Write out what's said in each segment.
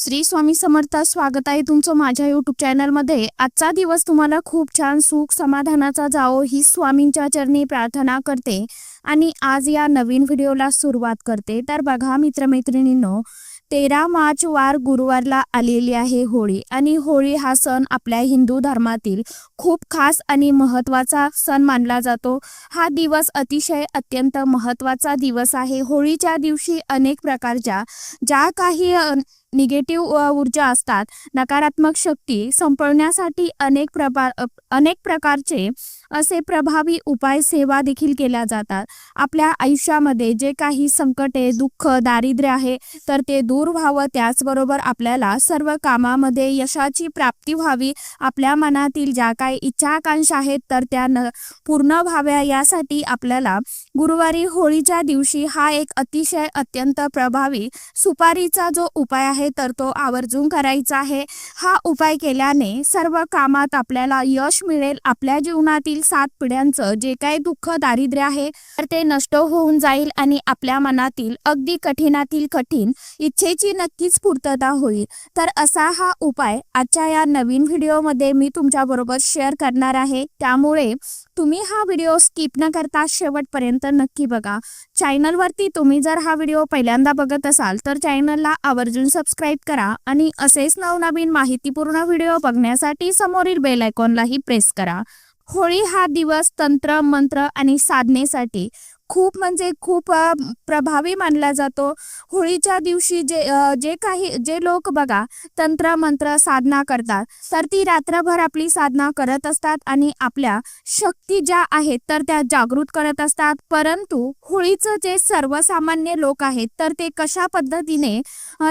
श्री स्वामी समर्थ स्वागत आहे तुमचं माझ्या यूट्यूब चॅनलमध्ये आजचा दिवस तुम्हाला खूप छान सुख समाधानाचा जावो ही स्वामींच्या चरणी प्रार्थना करते. आणि आज या नवीन व्हिडिओला सुरुवात करते. तर बघा मित्रमैत्रिणींनो तेरा मार्च वार गुरुवारला आलेली आहे होळी. आणि होळी हा सण आपल्या हिंदू धर्मातील खूप खास आणि महत्त्वाचा सण मानला जातो. हा दिवस अतिशय अत्यंत महत्त्वाचा दिवस आहे. होळीच्या दिवशी अनेक प्रकारच्या ज्या काही निगेटिव्ह ऊर्जा असतात. नकारात्मक शक्ती संपवण्यासाठी अनेक प्रभा अनेक प्रकारचे असे प्रभावी उपाय सेवा देखील केल्या जातात. आपल्या आयुष्यामध्ये जे काही संकटे दुःख दारिद्र्य आहे तर ते दूर व्हावं. त्याचबरोबर आपल्याला सर्व कामामध्ये यशाची प्राप्ती व्हावी. आपल्या मनातील ज्या काही इच्छा आकांक्षा आहेत तर त्या न पूर्ण व्हाव्या. यासाठी आपल्याला गुरुवारी होळीच्या दिवशी हा एक अतिशय अत्यंत प्रभावी सुपारीचा जो उपाय आहे तर तो आवर्जून करायचा आहे. हा उपाय केल्याने सर्व कामात आपल्याला यश मिळेल. आपल्या जीवनातील सात पिढ्यांचं जे काही दुःख दारिद्र्य आहे तर ते नष्ट होऊन जाईल आणि आपल्या मनातील अगदी कठीणातील कठीण इच्छेची नक्कीच पूर्तता होईल. तर असा हा उपाय आजच्या या नवीन व्हिडिओमध्ये मी तुमच्याबरोबर शेअर करणार आहे. त्यामुळे तुम्ही हा व्हिडिओ स्किप न करता शेवटपर्यंत नक्की बघा. चॅनलवरती तुम्ही जर हा व्हिडिओ पहिल्यांदा बघत असाल तर चॅनलला आवर्जून सबस्क्राईब करा आणि असेच नवनवीन माहितीपूर्ण व्हिडिओ बघण्यासाठी समोरील बेल आयकॉनलाही प्रेस करा. होळी हा दिवस तंत्र मंत्र आणि साधनेसाठी खूप म्हणजे खूप प्रभावी मानला जातो. होळीच्या दिवशी जे जे काही जे लोक बघा तंत्र मंत्र साधना करतात तर ती रात्रभर आपली साधना करत असतात आणि आपल्या शक्ती ज्या आहेत तर त्या जागृत करत असतात. परंतु होळीचं जे सर्वसामान्य लोक आहेत तर ते कशा पद्धतीने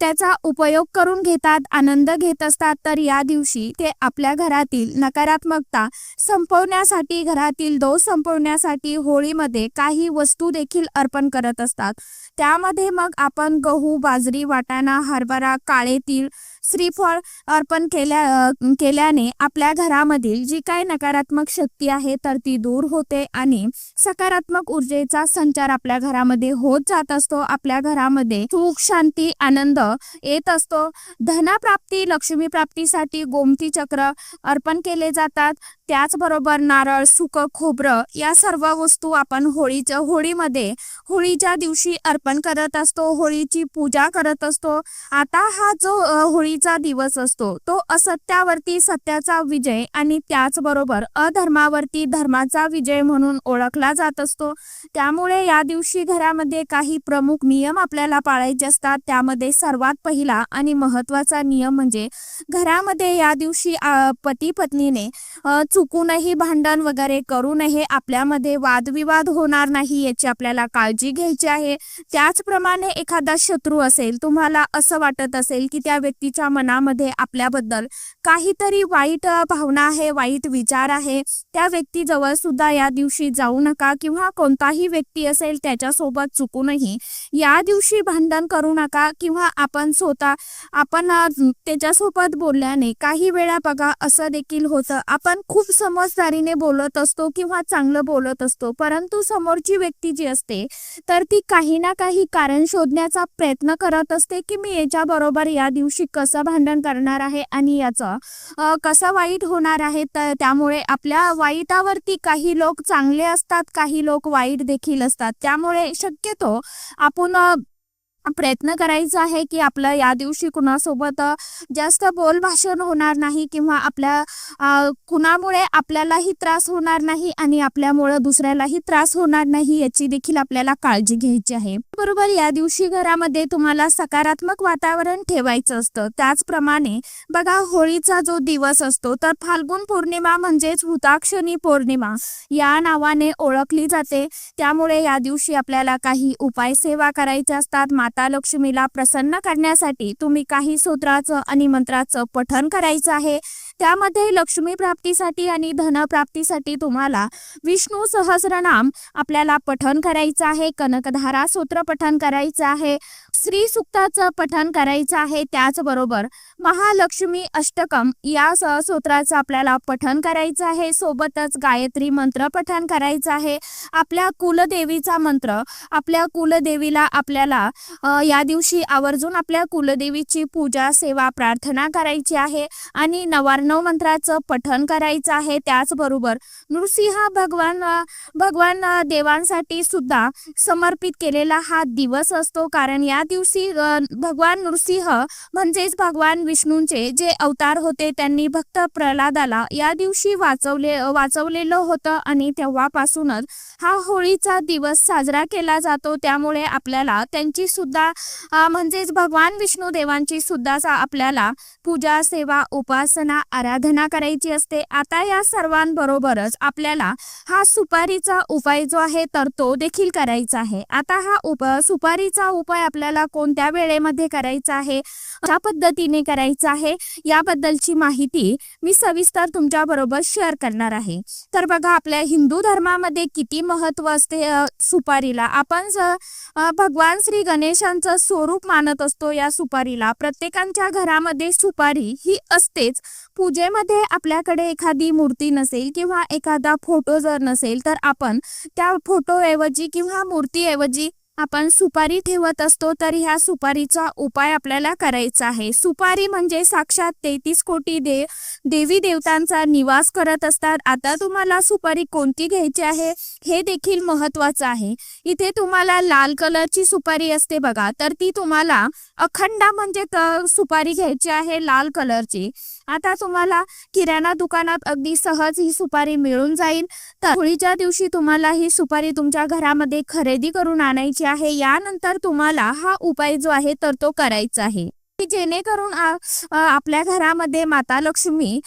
त्याचा उपयोग करून घेतात आनंद घेत असतात तर या दिवशी ते आपल्या घरातील नकारात्मकता संपवण्यासाठी घरातील दोष संपवण्यासाठी होळीमध्ये काही वस्तू देखील अर्पण करत असतात. त्यामध्ये मग आपण गहू बाजरी वाटाणा हरभरा काळे तीळ श्रीफळ अर्पण केल्या केल्याने आपल्या घरामधील जी काही नकारात्मक शक्ती आहे तर ती दूर होते आणि सकारात्मक ऊर्जेचा संचार आपल्या घरामध्ये होत जात असतो. आपल्या घरामध्ये सुख शांती आनंद येत असतो. धनप्राप्ती लक्ष्मी प्राप्तीसाठी गोमती चक्र अर्पण केले जातात. त्याचबरोबर नारळ सुकं खोबरं या सर्व वस्तू आपण होळीच्या होळीमध्ये होळीच्या दिवशी अर्पण करत असतो होळीची पूजा करत असतो. आता हा जो होळीचा दिवस असतो तो असत्यावरती सत्याचा विजय आणि त्याचबरोबर अधर्मावरती धर्माचा विजय म्हणून ओळखला जात असतो. त्यामुळे या दिवशी घरामध्ये काही प्रमुख नियम आपल्याला पाळायचे असतात. त्यामध्ये सर्वात पहिला आणि महत्त्वाचा नियम म्हणजे घरामध्ये या दिवशी पती पत्नीने चु चुकूनही भांडण वगैरे करू नये आपल्यामध्ये वादविवाद होणार नाही याची आपल्याला काळजी घ्यायची आहे. त्याचप्रमाणे एखादा शत्रू असेल तुम्हाला असं वाटत असेल की त्या व्यक्तीच्या मनामध्ये आपल्याबद्दल काहीतरी वाईट भावना आहे वाईट विचार आहे त्या व्यक्तीजवळ सुद्धा या दिवशी जाऊ नका किंवा कोणताही व्यक्ती असेल त्याच्यासोबत चुकूनही या दिवशी भांडण करू नका किंवा आपण स्वतः आपण त्याच्यासोबत बोलल्याने काही वेळा बघा असं देखील होतं आपण खूप खूप समजदारीने बोलत असतो किंवा चांगलं बोलत असतो. परंतु समोरची व्यक्ती जी असते तर ती काही ना काही कारण शोधण्याचा प्रयत्न करत असते की मी याच्या बरोबर या दिवशी कसं भांडण करणार आहे आणि याचं कसं वाईट होणार आहे. तर त्यामुळे आपल्या वाईटावरती काही लोक चांगले असतात काही लोक वाईट देखील असतात. त्यामुळे शक्यतो आपण प्रयत्न करायचा आहे की आपलं या दिवशी कुणासोबत जास्त बोलभाषण होणार नाही किंवा आपल्या कुणामुळे आपल्यालाही त्रास होणार नाही आणि आपल्यामुळं दुसऱ्यालाही त्रास होणार नाही याची देखील आपल्याला काळजी घ्यायची आहे. बरोबर या दिवशी घरामध्ये तुम्हाला सकारात्मक वातावरण ठेवायचं असतं. त्याचप्रमाणे बघा होळीचा जो दिवस असतो तर फाल्गुन पौर्णिमा म्हणजेच हुताक्षणी पौर्णिमा. या नावाने ओळखली जाते. त्यामुळे या दिवशी आपल्याला काही उपाय सेवा करायच्या असतात माता लक्ष्मीला प्रसन्न करण्यासाठी तुम्ही काही सूत्राचं आणि मंत्राचं पठण करायचं आहे. त्यामध्ये लक्ष्मी प्राप्तीसाठी आणि धनप्राप्तीसाठी तुम्हाला विष्णू सहस्रनाम आपल्याला पठन करायचं आहे कनकधारा सूत्र पठन करायचं आहे श्री सुक्ताचं पठन करायचं आहे त्याचबरोबर महालक्ष्मी अष्टकम या सहसूत्राचं आपल्याला पठन करायचं आहे सोबतच गायत्री मंत्र पठन करायचं आहे आपल्या कुलदेवीचा मंत्र आपल्या कुलदेवीला आपल्याला या दिवशी आवर्जून आपल्या कुलदेवीची पूजा सेवा प्रार्थना करायची आहे आणि नवार नवार्णव मंत्राचं पठन करायचं आहे त्याचबरोबर नृसिंह भगवान भगवान देवांसाठी सुद्धा समर्पित केलेला हा दिवस असतो. कारण या दिवशी भगवान नृसिंह म्हणजेच भगवान विष्णूंचे जे अवतार होते त्यांनी भक्त प्रल्हादाला या दिवशी वाचवले वाचवलेलं होतं आणि तेव्हापासूनच हा होळीचा दिवस साजरा केला जातो. त्यामुळे आपल्याला त्यांची सुद्धा म्हणजेच भगवान विष्णू देवांची सुद्धा सा- आपल्याला पूजा सेवा उपासना आराधना करायची असते. आता या सर्वांबरोबरच आपल्याला हा सुपारीचा उपाय जो आहे तर तो देखील करायचा आहे. आता हा उप सुपारीचा उपाय आपल्याला कोणत्या वेळेमध्ये करायचा आहे? कशा पद्धतीने करायचा आहे? याबद्दलची माहिती मी सविस्तर तुमच्या बरोबर शेअर करणार आहे. तर बघा आपल्या हिंदू धर्मामध्ये किती महत्त्व असते सुपारीला. आपण भगवान श्री गणेशांचं स्वरूप मानत असतो या सुपारीला प्रत्येकांच्या घरामध्ये सुपारी ही असतेच. पूजेमध्ये आपल्याकडे एखादी मूर्ती नसेल किंवा एखादा फोटो जर नसेल तर आपण त्या फोटोऐवजी किंवा मूर्तीऐवजी आपण सुपारी ठेवत असतो तर ह्या सुपारीचा उपाय आपल्याला करायचा आहे. सुपारी म्हणजे साक्षात तेहतीस कोटी दे देवी देवतांचा निवास करत असतात. आता तुम्हाला सुपारी कोणती घ्यायची आहे हे देखील महत्वाचं आहे. इथे तुम्हाला लाल कलरची सुपारी असते बघा तर ती तुम्हाला अखंड म्हणजे सुपारी घ्यायची आहे लाल कलरची. आता तुम्हाला किराणा दुकानात अगदी सहज ही सुपारी मिळून जाईल. तर होळीच्या दिवशी तुम्हाला ही सुपारी तुमच्या घरामध्ये खरेदी करून आणायची आहे यानंतर तुम्हाला हा उपाय जो आहे तर तो करायचा आहे. जेणेकरून आपल्या घरामध्ये माता लक्ष्मी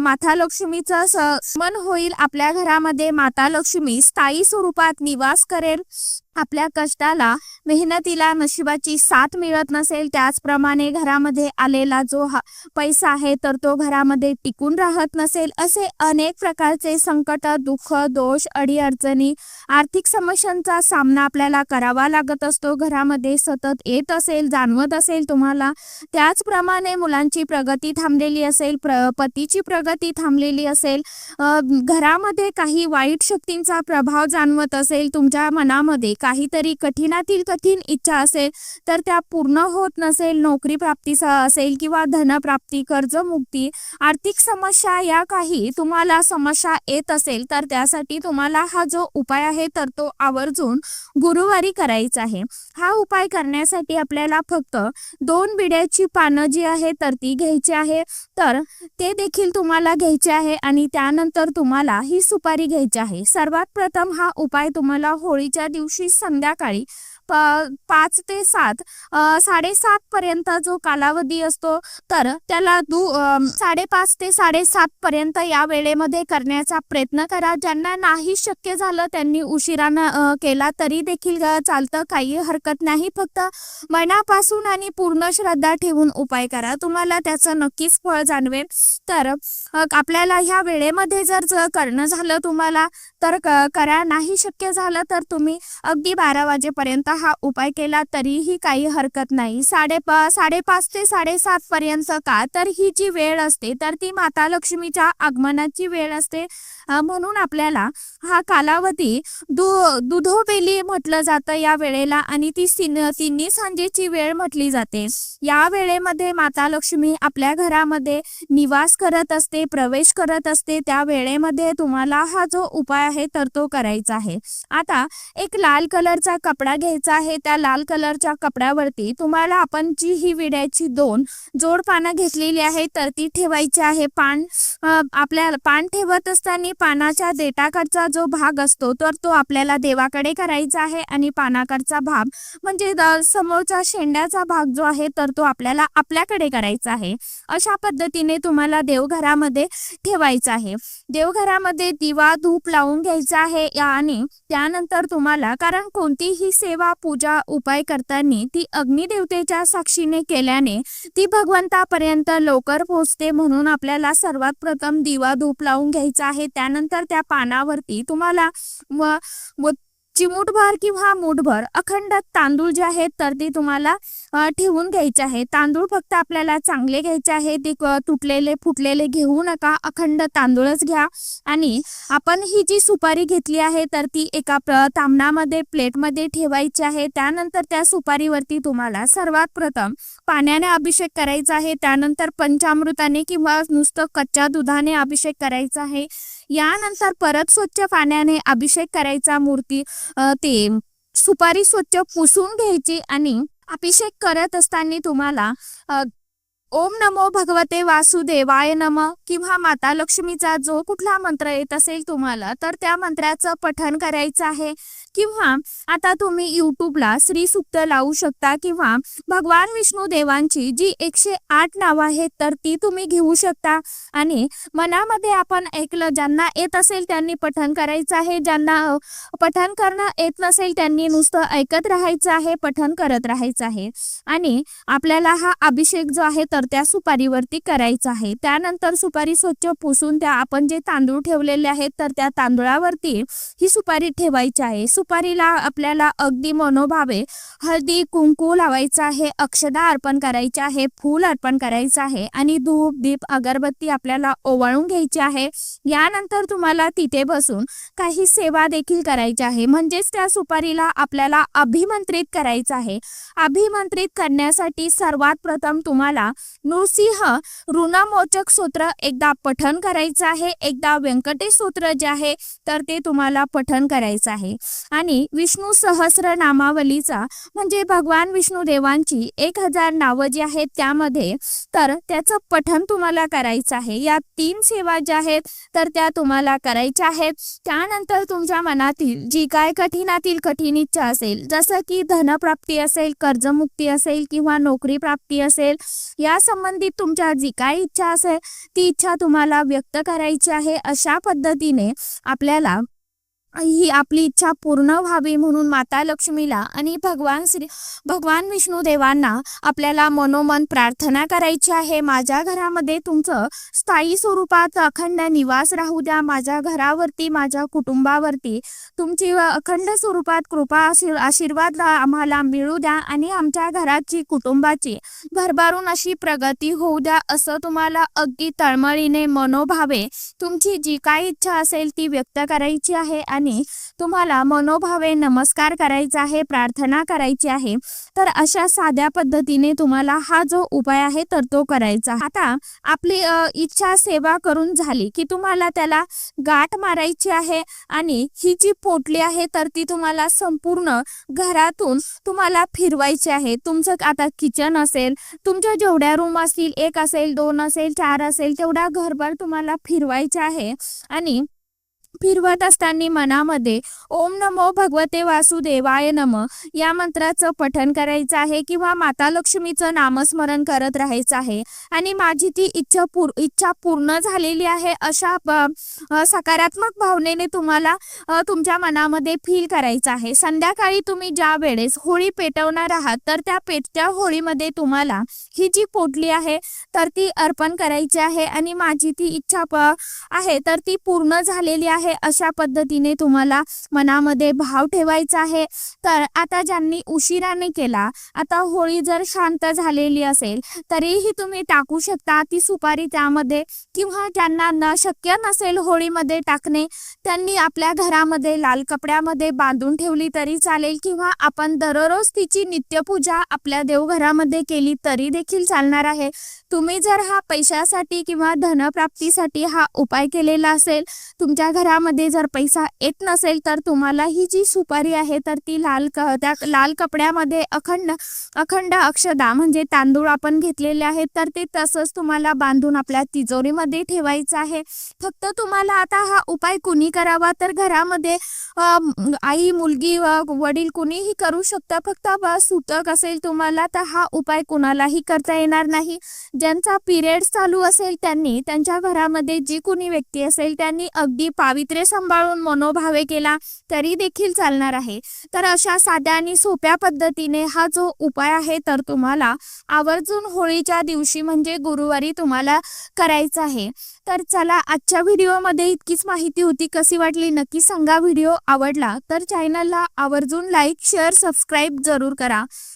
माता लक्ष्मीचं स- मन होईल आपल्या घरामध्ये माता लक्ष्मी स्थायी स्वरूपात निवास करेल. आपल्या कष्टाला मेहनतीला नशिबाची साथ मिळत नसेल त्याचप्रमाणे घरामध्ये आलेला जो हा पैसा आहे तर तो घरामध्ये टिकून राहत नसेल असे अनेक प्रकारचे संकट दुःख दोष अडीअडचणी आर्थिक समस्यांचा सामना आपल्याला करावा लागत असतो. घरामध्ये सतत येत असेल जाणवत असेल तुम्हाला त्याचप्रमाणे मुलांची प्रगती थांबलेली असेल प्र पतीची प्रगती थांबलेली असेल घरामध्ये काही वाईट शक्तींचा प्रभाव जाणवत असेल तुमच्या मनामध्ये काहीतरी कठीणातील कठीण इच्छा असेल तर त्या पूर्ण होत नसेल नोकरी प्राप्तीसह असेल किंवा धनप्राप्ती कर्जमुक्ती आर्थिक समस्या या काही तुम्हाला समस्या येत असेल तर त्यासाठी तुम्हाला हा जो उपाय आहे तर तो आवर्जून गुरुवारी करायचा आहे. हा उपाय करण्यासाठी आपल्याला फक्त दोन बिड्याची पानं जी आहे तर ती घ्यायची आहे. तर ते देखील तुम्हाला घ्यायचे आहे आणि त्यानंतर तुम्हाला ही सुपारी घ्यायची आहे. सर्वात प्रथम हा उपाय तुम्हाला होळीच्या दिवशी संध्याकाळी पाच ते सात साडेसात पर्यंत जो कालावधी असतो तर त्याला दू साडेपाच ते साडेसात पर्यंत या वेळेमध्ये करण्याचा प्रयत्न करा. ज्यांना नाही शक्य झालं त्यांनी उशिरानं केला तरी देखील चालतं काही हरकत नाही. फक्त मनापासून आणि पूर्ण श्रद्धा ठेवून उपाय करा. तुम्हाला त्याचं नक्कीच फळ जाणवेल. तर आपल्याला ह्या वेळेमध्ये जर करणं झालं तुम्हाला तर क- करा. नाही शक्य झालं तर तुम्ही अगदी बारा वाजेपर्यंत हा उपाय केला तरीही काही हरकत नाही. साडेपा साडेपाच ते साडेसात पर्यंत का? तर ही जी वेळ असते तर ती माता लक्ष्मीच्या आगमनाची वेळ असते. म्हणून आपल्याला हा कालावधी दु दुधोबेली म्हटलं जातं या वेळेला आणि ती सिन तिन्ही सांजेची वेळ म्हटली जाते. या वेळेमध्ये माता लक्ष्मी आपल्या घरामध्ये निवास करत असते प्रवेश करत असते. त्या वेळेमध्ये तुम्हाला हा जो उपाय आहे तर तो करायचा आहे. आता एक लाल कलरचा कपडा घ्यायचा आहे. त्या लाल कलरच्या कपड्यावरती तुम्हाला आपण जी ही विड्याची दोन जोड पानं घेतलेली आहे तर ती ठेवायची आहे. पान आपल्या पान ठेवत असताना पानाच्या देटाकडचा जो भाग असतो तर तो आपल्याला देवाकडे करायचा आहे आणि पानाकडचा भाग म्हणजे समोरचा शेंड्याचा भाग जो आहे तर तो आपल्याला आपल्याकडे करायचा आहे. अशा पद्धतीने तुम्हाला देवघरामध्ये ठेवायचा आहे. देवघरामध्ये दिवा धूप लावून घ्यायचा आहे या- आणि त्यानंतर तुम्हाला कारण कोणतीही सेवा पूजा उपाय करताना ती अग्निदेवतेच्या साक्षीने केल्याने ती भगवंतापर्यंत लवकर पोहोचते म्हणून आपल्याला सर्वात प्रथम दिवा धूप लावून घ्यायचा आहे. त्यानंतर त्या पानावरती तुम्हाला चिमूटभर किंवा मूठभर अखंड तांदूळ जे आहेत तर ते तुम्हाला ठेवून घ्यायचे आहे. तांदूळ फक्त आपल्याला चांगले घ्यायचे आहे. ते क- तुटलेले फुटलेले घेऊ नका. अखंड तांदूळच घ्या. आणि आपण ही जी सुपारी घेतली आहे तर ती एका तांबणामध्ये प्लेटमध्ये ठेवायची आहे. त्यानंतर त्या सुपारीवरती तुम्हाला सर्वात प्रथम पाण्याने अभिषेक करायचा आहे. त्यानंतर पंचामृताने किंवा नुसतं कच्च्या दुधाने अभिषेक करायचा आहे. यानंतर परत स्वच्छ पाण्याने अभिषेक करायचा मूर्ती ते सुपारी स्वच्छ पुसून घ्यायची आणि अभिषेक करत असताना तुम्हाला ओम नमो भगवते वासुदेवाय नम किंवा माता लक्ष्मीचा जो कुठला मंत्र येत असेल तुम्हाला तर त्या मंत्राचं पठण करायचं आहे. किंवा आता तुम्ही युट्यूबला श्री सुक्त लावू शकता किंवा भगवान विष्णू देवांची जी एकशे आठ नावं आहेत तर ती तुम्ही घेऊ शकता. आणि मनामध्ये आपण ऐकलं ज्यांना येत असेल त्यांनी पठण करायचं आहे. ज्यांना पठण करणं येत नसेल त्यांनी नुसतं ऐकत राहायचं आहे पठण करत राहायचं आहे. आणि आपल्याला हा अभिषेक जो आहे तर त्या सुपारीवरती करायचा आहे. त्यानंतर सुपारी स्वच्छ पुसून त्या आपण जे तांदूळ ठेवलेले आहेत तर त्या तांदूळावरती ही सुपारी ठेवायची आहे. सुपारीला आपल्याला अगदी मनोभावे हळदी कुंकू लावायचं आहे अक्षदा अर्पण करायचे आहे फूल अर्पण करायचं आहे आणि धूप दीप अगरबत्ती आपल्याला ओवाळून घ्यायची आहे. यानंतर तुम्हाला तिथे बसून काही सेवा देखील करायची आहे. म्हणजेच त्या सुपारीला आपल्याला अभिमंत्रित करायचं आहे. अभिमंत्रित करण्यासाठी सर्वात प्रथम तुम्हाला नृसिंह ऋणमोचक सूत्र एकदा पठन करायचं आहे. एकदा व्यंकटेश सूत्र जे आहे तर ते तुम्हाला पठन करायचं आहे. आणि विष्णू सहस्र नामावलीचा म्हणजे भगवान विष्णू देवांची एक हजार नावं जी आहेत त्यामध्ये तर त्याचं पठण तुम्हाला करायचं आहे. या तीन सेवा ज्या आहेत तर त्या तुम्हाला करायच्या आहेत. त्यानंतर तुमच्या मनातील जी काय कठीणातील कठीण इच्छा असेल जसं की धनप्राप्ती असेल कर्जमुक्ती असेल किंवा नोकरी प्राप्ती असेल या संबंधित तुमच्या जी काय इच्छा असेल ती इच्छा तुम्हाला व्यक्त करायची आहे. अशा पद्धतीने आपल्याला ही आपली इच्छा पूर्ण व्हावी म्हणून माता लक्ष्मीला आणि भगवान श्री भगवान विष्णू देवांना आपल्याला मनोमन प्रार्थना करायची आहे. माझ्या घरामध्ये तुमचं स्थायी स्वरूपात अखंड निवास राहू द्या. माझ्या घरावरती माझ्या कुटुंबावरती तुमची अखंड स्वरूपात कृपा आशीर्वाद आम्हाला मिळू द्या आणि आमच्या घराची कुटुंबाची भरभरून अशी प्रगती होऊ द्या असं तुम्हाला अगदी तळमळीने मनोभावे तुमची जी काय इच्छा असेल ती व्यक्त करायची आहे. आणि तुम्हाला मनोभावे नमस्कार करायचा आहे प्रार्थना करायची आहे तर अशा साध्या पद्धतीने तुम्हाला हा जो उपाय आहे तर तो करायचा. आता आपली इच्छा सेवा करून झाली की तुम्हाला त्याला गाठ मारायची आहे आणि ही जी पोटली आहे तर ती तुम्हाला संपूर्ण घरातून तुम्हाला फिरवायची आहे. तुमचं आता किचन असेल तुमच्या जेवढ्या रूम असतील एक असेल दोन असेल चार असेल तेवढा घरभर तुम्हाला फिरवायचे आहे आणि फिरवत असताना मनामध्ये ओम नमो भगवते वासुदेवाय नम या मंत्राचं पठन करायचं आहे किंवा माता लक्ष्मीचं नामस्मरण करत राहायचं आहे. आणि माझी ती इच्छा पूर इच्छा पूर्ण झालेली आहे अशा सकारात्मक भावनेने तुम्हाला तुमच्या मनामध्ये फील करायचं आहे. संध्याकाळी तुम्ही ज्या वेळेस होळी पेटवणार आहात तर त्या पेटत्या होळीमध्ये तुम्हाला ही जी पोटली आहे तर ती अर्पण करायची आहे. आणि माझी ती इच्छा प आहे तर ती पूर्ण झालेली आहे. अशा पद्धतीने तुम्हाला मनामध्ये भाव ठेवायचा आहे. तर आता ज्यांनी उशिराने केला आता होळी जर शांत झालेली असेल तरीही तुम्ही टाकू शकता ती सुपारी त्यामध्ये. किंवा ज्यांना न शक्य नसेल होळीमध्ये टाकणे त्यांनी आपल्या घरामध्ये लाल कपड्यामध्ये बांधून ठेवली तरी चालेल. किंवा आपण दररोज तिची नित्यपूजा आपल्या देवघरामध्ये केली तरी देखील चालणार आहे. तुम्ही जर हा पैशासाठी किंवा धनप्राप्तीसाठी हा उपाय केलेला असेल तुमच्या घरामध्ये जर पैसा येत नसेल तर तुम्हाला ही जी सुपारी आहे तर ती लाल क त्या लाल कपड्यामध्ये अखंड अखंड अक्षदा म्हणजे तांदूळ आपण घेतलेले आहेत तर ते तसंच तुम्हाला बांधून आपल्या तिजोरीमध्ये ठेवायचं आहे. फक्त तुम्हाला आता हा उपाय कुणी करावा? तर घरामध्ये आई मुलगी वडील कुणीही करू शकता. फक्त सुतक असेल तुम्हाला तर हा उपाय कुणालाही करता येणार नाही. ज्यांचा पिरियड चालू असेल त्यांनी त्यांच्या घरामध्ये जी कोणी व्यक्ती असेल त्यांनी अगदी पावित्र्य सांभाळून मनोभावे केला तरी देखील चालणार आहे. तर अशा साध्या आणि सोप्या पद्धतीने हा जो उपाय आहे तर तुम्हाला आवर्जून होळीच्या दिवशी म्हणजे गुरुवारी तुम्हाला करायचा आहे. तर चला आजच्या व्हिडिओमध्ये इतकीच माहिती होती. कशी वाटली नक्की सांगा. व्हिडिओ आवडला तर चॅनलला आवर्जून लाईक शेअर सबस्क्राईब जरूर करा.